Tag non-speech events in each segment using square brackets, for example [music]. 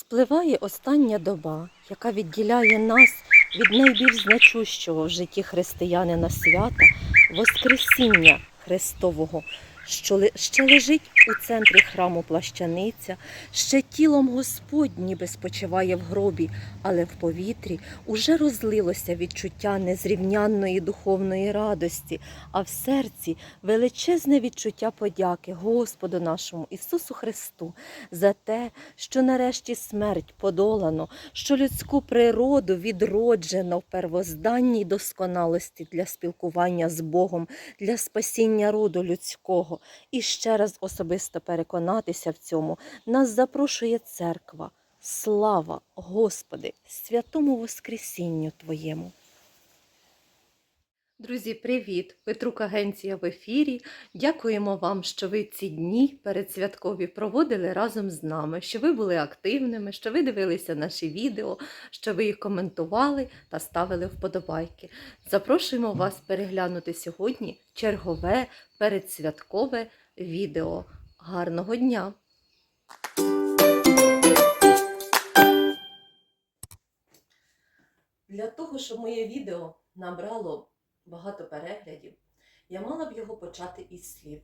Спливає остання доба, яка відділяє нас від найбільш значущого в житті християнина свята Воскресіння Христового, що ще лежить у центрі храму плащаниця, ще тілом Господь ніби спочиває в гробі, але в повітрі уже розлилося відчуття незрівнянної духовної радості, а в серці величезне відчуття подяки Господу нашому Ісусу Христу за те, що нарешті смерть подолано, що людську природу відроджено в первозданній досконалості для спілкування з Богом, для спасіння роду людського. І ще раз особисто переконатися в цьому нас запрошує церква. Слава Господи, святому Воскресінню Твоєму. Друзі, привіт! Петрук Агенція в ефірі. Дякуємо вам, що ви ці дні передсвяткові проводили разом з нами, що ви були активними, що ви дивилися наші відео, що ви їх коментували та ставили вподобайки. Запрошуємо вас переглянути сьогодні чергове передсвяткове відео. Гарного дня! Для того, щоб моє відео набрало багато переглядів, я мала б його почати із слів.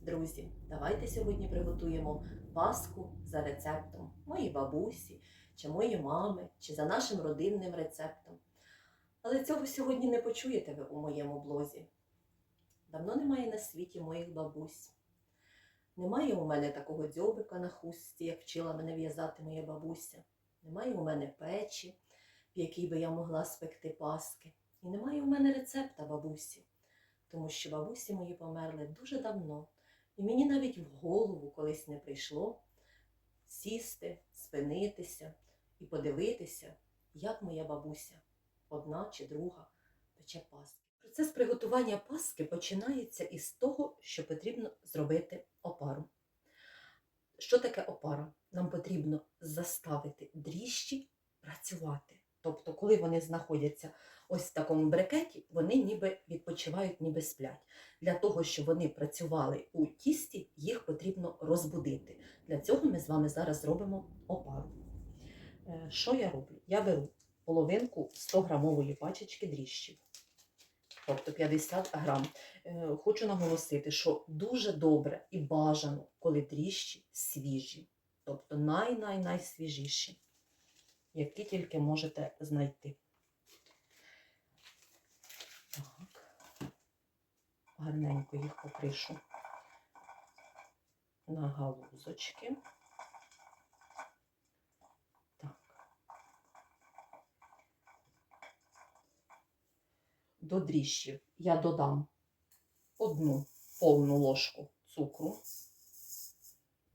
Друзі, давайте сьогодні приготуємо паску за рецептом моєї бабусі, чи моєї мами, чи за нашим родинним рецептом. Але цього сьогодні не почуєте ви у моєму блозі. Давно немає на світі моїх бабусь. Немає у мене такого дзьобика на хустці, як вчила мене в'язати моя бабуся. Немає у мене печі, в якій би я могла спекти паски. І немає у мене рецепта бабусі, тому що бабусі мої померли дуже давно, і мені навіть в голову колись не прийшло сісти, спинитися і подивитися, як моя бабуся, одна чи друга, пече паски. Процес приготування паски починається із того, що потрібно зробити опару. Що таке опара? Нам потрібно заставити дріжджі працювати. Тобто, коли вони знаходяться ось в такому брикеті, вони ніби відпочивають, ніби сплять. Для того, щоб вони працювали у тісті, їх потрібно розбудити. Для цього ми з вами зараз зробимо опару. Е, Що я роблю? Я беру половинку 100 грамової пачечки дріжджів, тобто 50 грам. Е, Хочу наголосити, що дуже добре і бажано, коли дріжджі свіжі, тобто най-най-найсвіжіші, які тільки можете знайти. Гарненько їх покришу на галузочки. Так. До дріжджів я додам одну повну ложку цукру.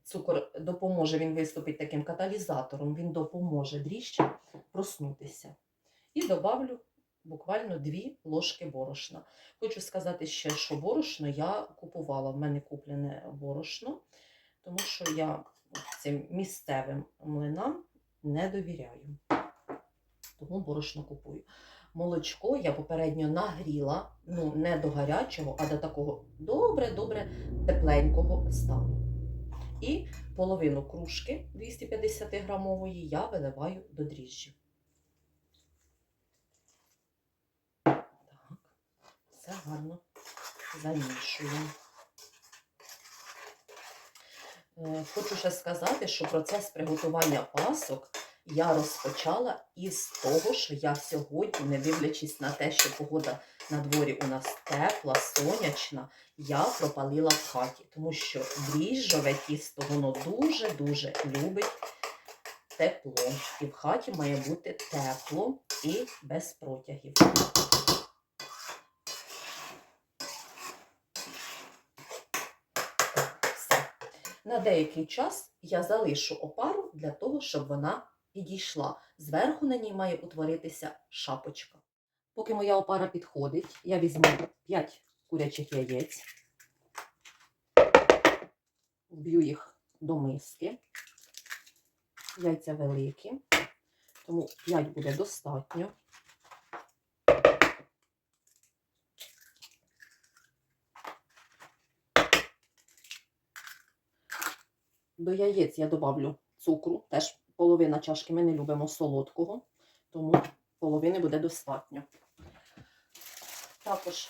Цукор допоможе, він виступить таким каталізатором, він допоможе дріжджам проснутися. І добавлю буквально 2 ложки борошна. Хочу сказати ще, що борошно я купувала. В мене куплене борошно, тому що я цим місцевим млинам не довіряю. Тому борошно купую. Молочко я попередньо нагріла, ну не до гарячого, а до такого добре-добре тепленького стану. І половину кружки 250 грамової я виливаю до дріжджів. Все гарно замішуємо. Е, Хочу ще сказати, що процес приготування пасок я розпочала із того, що я сьогодні, не дивлячись на те, що погода на дворі у нас тепла, сонячна, я пропалила в хаті, тому що дріжджове тісто воно дуже-дуже любить тепло. І в хаті має бути тепло і без протягів. Все. На деякий час я залишу опару для того, щоб вона підійшла. Зверху на ній має утворитися шапочка. Поки моя опара підходить, я візьму 5 курячих яєць, вб'ю їх до миски. Яйця великі, тому 5 буде достатньо. До яєць я добавлю цукру, теж половина чашки. Ми не любимо солодкого, тому половини буде достатньо. Також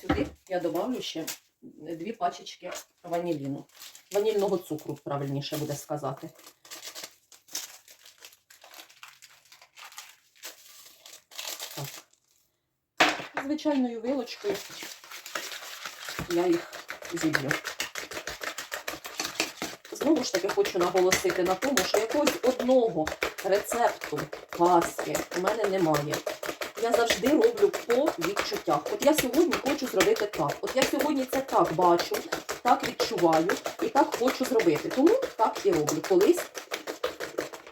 сюди я добавлю ще дві пачечки ваніліну. Ванільного цукру, правильніше буде сказати. Звичайною вилочкою я їх зіб'ю. Знову ж таки хочу наголосити на тому, що якогось одного рецепту паски у мене немає. Я завжди роблю по відчуттях. От я сьогодні хочу зробити так. От я сьогодні це так бачу, так відчуваю і так хочу зробити. Тому так і роблю. Колись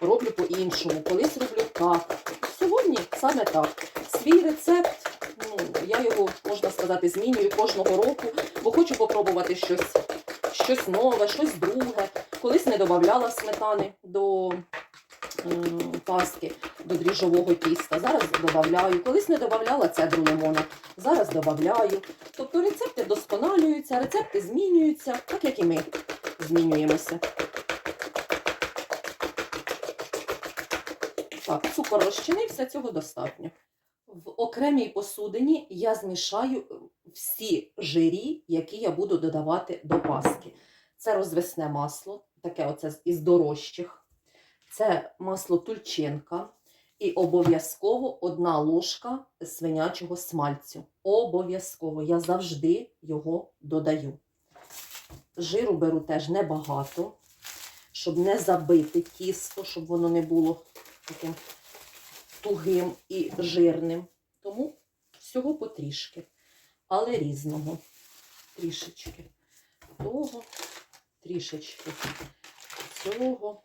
роблю по-іншому, колись роблю так. Сьогодні саме так. Свій рецепт, ну, я його, можна сказати, змінюю кожного року, бо хочу попробувати щось, щось нове, щось друге. Колись не додавала сметани до м, паски, до дріжджового тіста. Зараз додаю. Колись не додавала цедру лимона, зараз додаю. Тобто рецепти вдосконалюються, рецепти змінюються, так як і ми змінюємося. Так, цукор розчинився, цього достатньо. В окремій посудині я змішаю е, всі жирі, які я буду додавати до паски. Це розвесне масло, таке оце із дорожчих. Це масло тульчинка. І обов'язково одна ложка свинячого смальцю. Обов'язково. Я завжди його додаю. Жиру беру теж небагато, щоб не забити тісто, щоб воно не було таким тугим і жирним. Тому всього потрішки, але різного. Трішечки того, трішечки цього.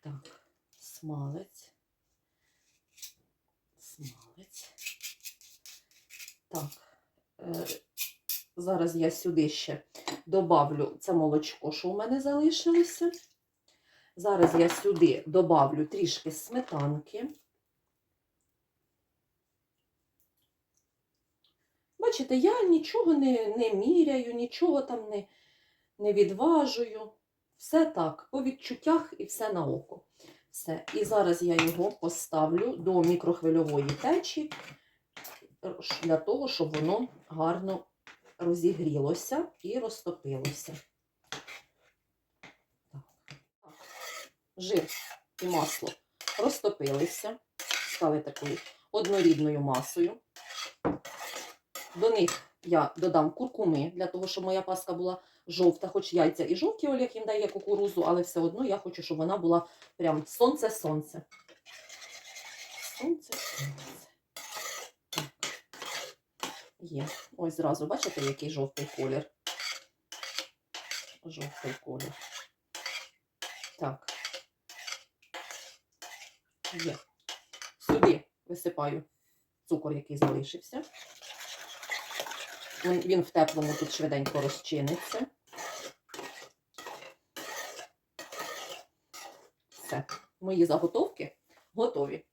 Так, смалець. Смалець. Так. Е, зараз я сюди ще добавлю це молочко, що у мене залишилося. Зараз я сюди добавлю трішки сметанки. Бачите, я нічого не, не міряю, нічого там не, не відважую. Все так, по відчуттях і все на око. Все. І зараз я його поставлю до мікрохвильової печі для того, щоб воно гарно розігрілося і розтопилося. Жир і масло розтопилися, стали такою однорідною масою. До них я додам куркуми, для того, щоб моя паска була жовта, хоч яйця і жовті Олег їм дає кукурузу, але все одно я хочу, щоб вона була прям сонце-сонце. Сонце-сонце. Є. Ось зразу, бачите, який жовтий колір? Жовтий колір. Так. Є. Сюди висипаю цукор, який залишився. Він, в теплому тут швиденько розчиниться. Все. Мої заготовки готові.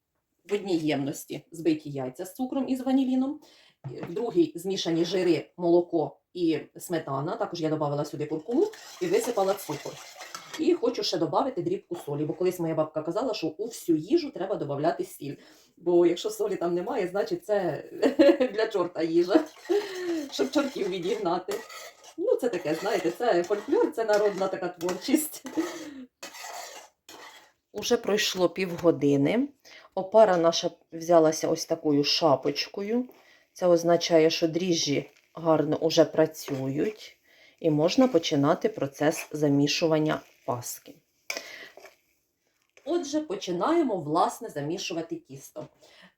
В одній ємності збиті яйця з цукром і з ваніліном, в другій змішані жири, молоко і сметана. Також я додавала сюди куркуму і висипала цукор. І хочу ще додати дрібку солі, бо колись моя бабка казала, що у всю їжу треба додати сіль. Бо якщо солі там немає, значить це [laughs] для чорта їжа, щоб чортів відігнати. Ну, це таке, знаєте, це фольклор, це народна така творчість. Уже пройшло півгодини. Опара наша взялася ось такою шапочкою. Це означає, що дріжджі гарно уже працюють, і можна починати процес замішування паски. Отже, починаємо власне замішувати тісто.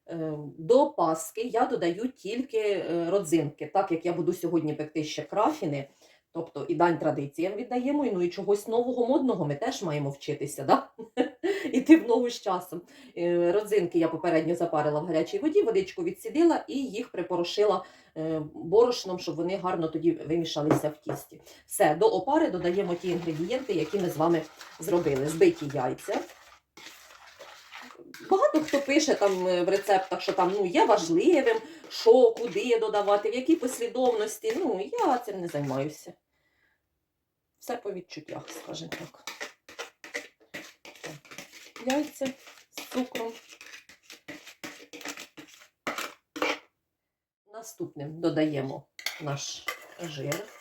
Е, До паски я додаю тільки е, родзинки, так як я буду сьогодні пекти ще крафіни, тобто і дань традиціям віддаємо, і ну і чогось нового модного ми теж маємо вчитися, да? [laughs] іти в ногу з часом. Е, Родзинки я попередньо запарила в гарячій воді, водичку відсідила і їх припорошила борошном, щоб вони гарно тоді вимішалися в тісті. Все, до опари додаємо ті інгредієнти, які ми з вами зробили. Збиті яйця. Багато хто пише там е, в рецептах, що там ну, є важливим, що, куди додавати, в якій послідовності. Ну, я цим не займаюся. все по відчуттях, скажімо так. Так. Яйця з цукром. Наступним додаємо наш жир.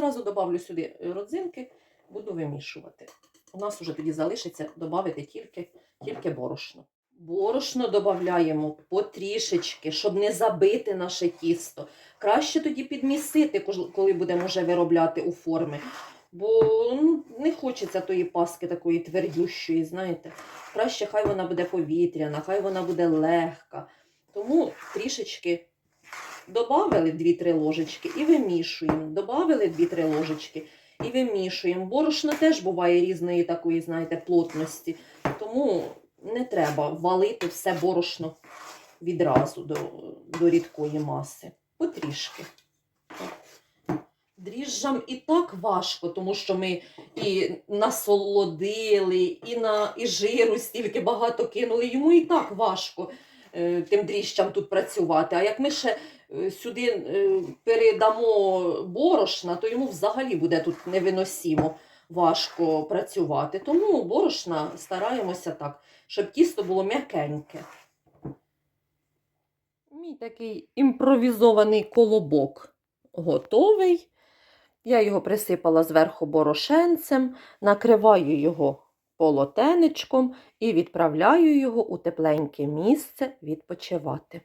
Зразу добавлю сюди родзинки, буду вимішувати. У нас вже тоді залишиться додати тільки, тільки борошно. Борошно додаємо потрішечки, щоб не забити наше тісто. Краще тоді підмісити, коли будемо вже виробляти у форми. Бо ну, не хочеться тої паски такої твердющої, знаєте. Краще хай вона буде повітряна, хай вона буде легка. Тому трішечки Добавили 2-3 ложечки і вимішуємо. Добавили 2-3 ложечки і вимішуємо. Борошно теж буває різної такої, знаєте, плотності. Тому не треба валити все борошно відразу до, до рідкої маси. Потрішки. Дріжджам і так важко, тому що ми і насолодили, і на і жиру стільки багато кинули. Йому і так важко тим дріжджам тут працювати. А як ми ще е, сюди е, передамо борошна, то йому взагалі буде тут невиносимо важко працювати. Тому борошна стараємося так, щоб тісто було м'якеньке. Мій такий імпровізований колобок готовий. Я його присипала зверху борошенцем, накриваю його полотенечком і відправляю його у тепленьке місце відпочивати.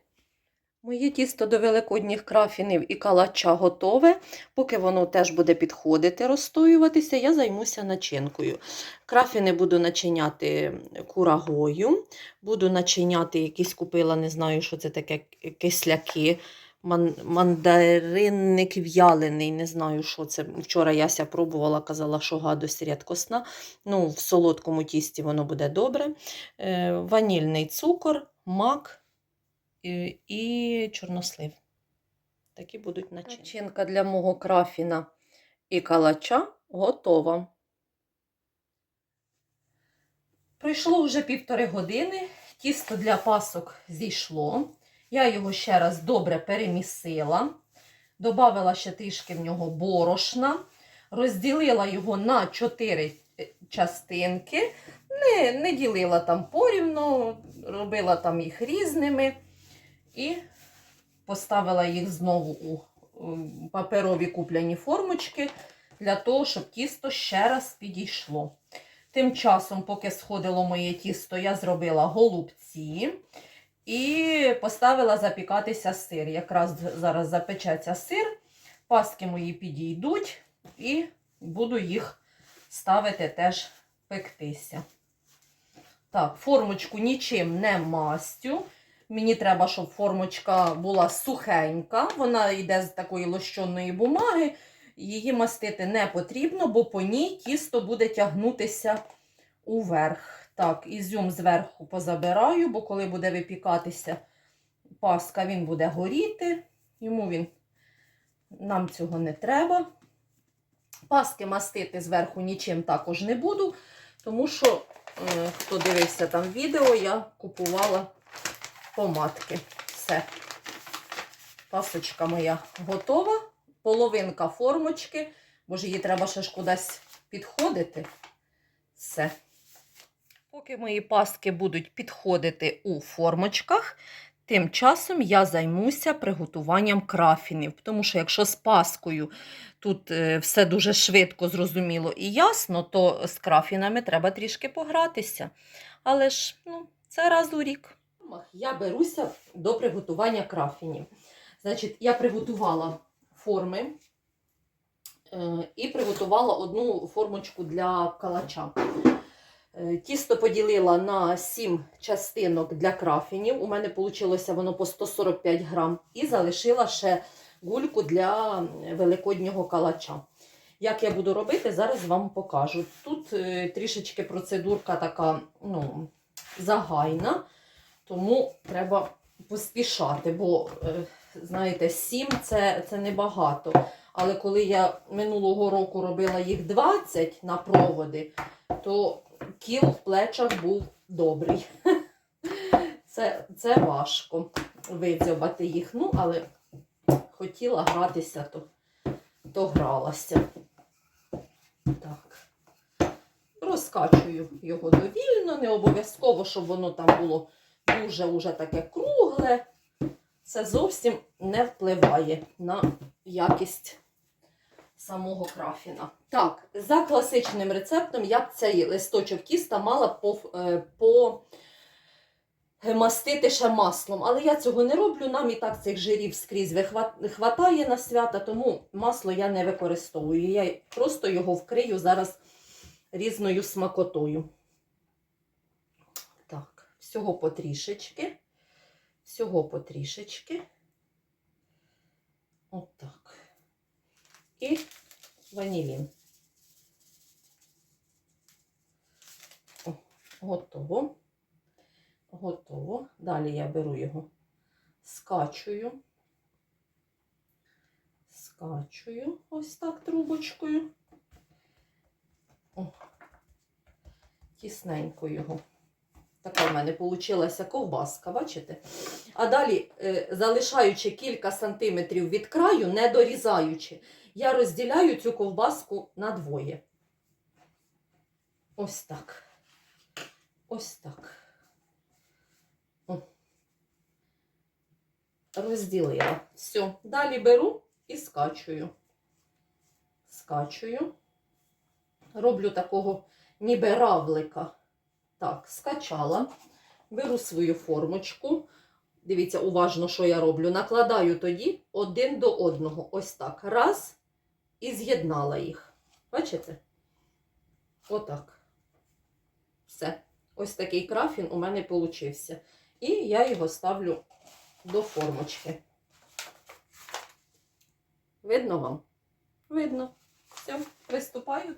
Моє тісто до великодніх крафінів і калача готове. Поки воно теж буде підходити, розстоюватися, я займуся начинкою. Крафіни буду начиняти курагою, буду начиняти якісь купила, не знаю, що це таке, кисляки. Ман- мандаринник в'ялений, не знаю, що це. Вчора Яся пробувала, казала, що гадость рідкосна. Ну, в солодкому тісті воно буде добре. Е, ванільний цукор, мак і, і чорнослив. Такі будуть начинки. Начинка для мого крафіна і калача готова. Пройшло вже півтори години. Тісто для пасок зійшло. Я його ще раз добре перемісила, додала ще трішки в нього борошна, розділила його на 4 частинки, не, не ділила там порівну, робила там їх різними і поставила їх знову у паперові купляні формочки для того, щоб тісто ще раз підійшло. Тим часом, поки сходило моє тісто, я зробила голубці. І поставила запікатися сир. Якраз зараз запечеться сир, паски мої підійдуть, і буду їх ставити теж пектися. Так, формочку нічим не мастю. Мені треба, щоб формочка була сухенька. Вона йде з такої лощоної бумаги. Її мастити не потрібно, бо по ній тісто буде тягнутися уверх. Так, ізюм зверху позабираю, бо коли буде випікатися паска, він буде горіти. Йому він нам цього не треба. Паски мастити зверху нічим також не буду, тому що, е, хто дивився там відео, я купувала помадки. Все. Пасочка моя готова. Половинка формочки, бо її треба ще ж кудись підходити. Все. Поки мої паски будуть підходити у формочках, тим часом я займуся приготуванням крафінів. Тому що якщо з паскою тут е, все дуже швидко, зрозуміло і ясно, то з крафінами треба трішки погратися. Але ж ну, це раз у рік. Я беруся до приготування крафінів. Значить, я приготувала форми е, і приготувала одну формочку для калача. Е, Тісто поділила на 7 частинок для крафінів. У мене вийшло воно по 145 грам. І залишила ще гульку для великоднього калача. Як я буду робити, зараз вам покажу. Тут е, трішечки процедурка така ну, загайна, тому треба поспішати, бо, е, знаєте, 7 це, це небагато. Але коли я минулого року робила їх 20 на проводи, то кіл в плечах був добрий. [laughs] Це, це важко видзьобати їх. Ну, але хотіла гратися, то, то гралася. Так. Розкачую його довільно, не обов'язково, щоб воно там було дуже уже таке кругле. Це зовсім не впливає на якість самого крафіна. Так, за класичним рецептом я б цей листочок тіста мала по, е, по мастити ще маслом. Але я цього не роблю. Нам і так цих жирів скрізь хватає на свята, тому масло я не використовую. Я просто його вкрию зараз різною смакотою. Так, всього потрішечки. Всього потрішечки. Отак. І ванілін. Готово. Готово. Далі я беру його, скачую. Скачую ось так трубочкою. О, тісненько його. Така в мене вийшла ковбаска, бачите? А далі, е, залишаючи кілька сантиметрів від краю, не дорізаючи, я розділяю цю ковбаску на двоє. Ось так. Ось так. Розділила. Все. Далі беру і скачую. Скачую. Роблю такого ніби равлика. Так, скачала. Беру свою формочку. Дивіться, уважно, що я роблю. Накладаю тоді один до одного. Ось так. Раз. І з'єднала їх. Бачите? Отак. Все. Ось такий крафін у мене получився. І я його ставлю до формочки. Видно вам? Видно. Все, приступаю.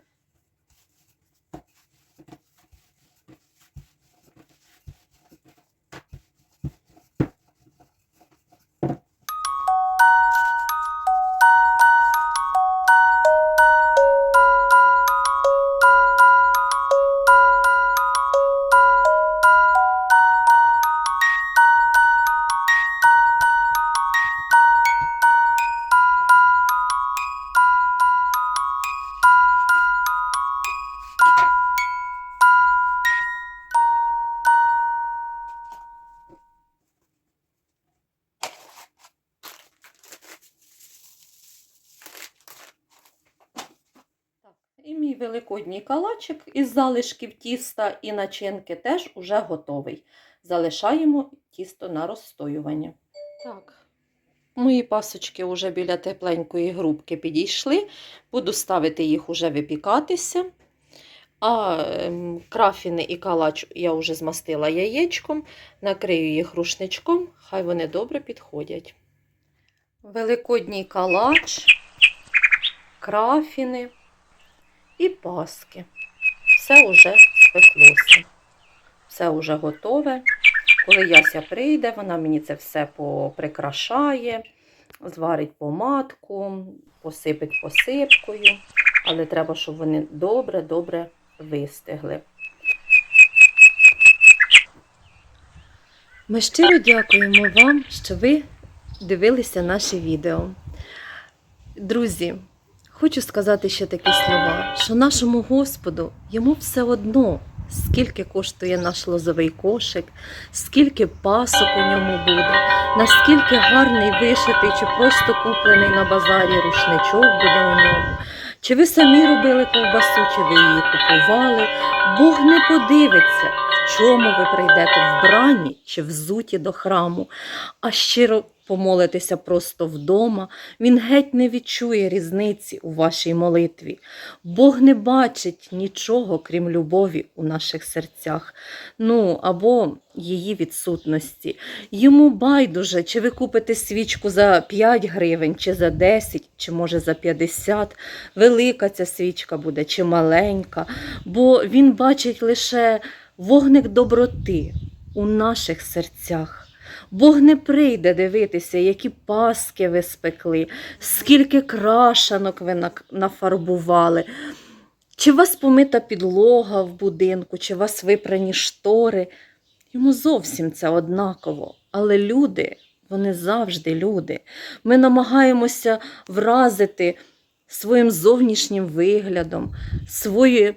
Великодній калачик із залишків тіста і начинки теж уже готовий. Залишаємо тісто на розстоювання. Так. Мої пасочки вже біля тепленької грубки підійшли. Буду ставити їх уже випікатися. А ем, крафіни і калач я вже змастила яєчком, накрию їх рушничком, хай вони добре підходять. Великодній калач, крафіни і паски. Все вже спеклося. Все вже готове. Коли Яся прийде, вона мені це все поприкрашає, зварить помадку, посипить посипкою. Але треба, щоб вони добре-добре вистигли. Ми щиро дякуємо вам, що ви дивилися наше відео. Друзі, Хочу сказати ще такі слова, що нашому Господу йому все одно, скільки коштує наш лозовий кошик, скільки пасок у ньому буде, наскільки гарний вишитий чи просто куплений на базарі рушничок буде у ньому. Чи ви самі робили ковбасу, чи ви її купували, Бог не подивиться, в чому ви прийдете вбрані чи взуті до храму, а щиро помолитеся просто вдома, він геть не відчує різниці у вашій молитві. Бог не бачить нічого, крім любові у наших серцях, ну або її відсутності. Йому байдуже, чи ви купите свічку за 5 гривень, чи за 10, чи може за 50. Велика ця свічка буде, чи маленька, бо він бачить лише вогник доброти у наших серцях. Бог не прийде дивитися, які паски ви спекли, скільки крашанок ви нафарбували. Чи вас помита підлога в будинку, чи вас випрані штори. Йому зовсім це однаково. Але люди, вони завжди люди. Ми намагаємося вразити своїм зовнішнім виглядом, своїм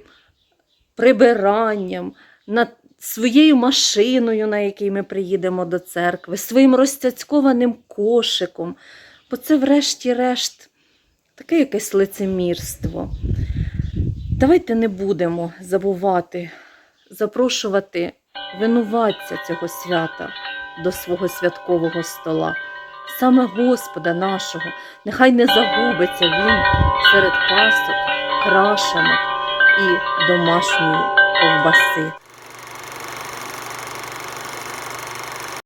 прибиранням, на своєю машиною, на якій ми приїдемо до церкви, своїм розцяцькованим кошиком. Бо це, врешті-решт, таке якесь лицемірство. Давайте не будемо забувати, запрошувати винуватця цього свята до свого святкового стола, саме Господа нашого, нехай не загубиться він серед пасок, крашанок і домашньої ковбаси.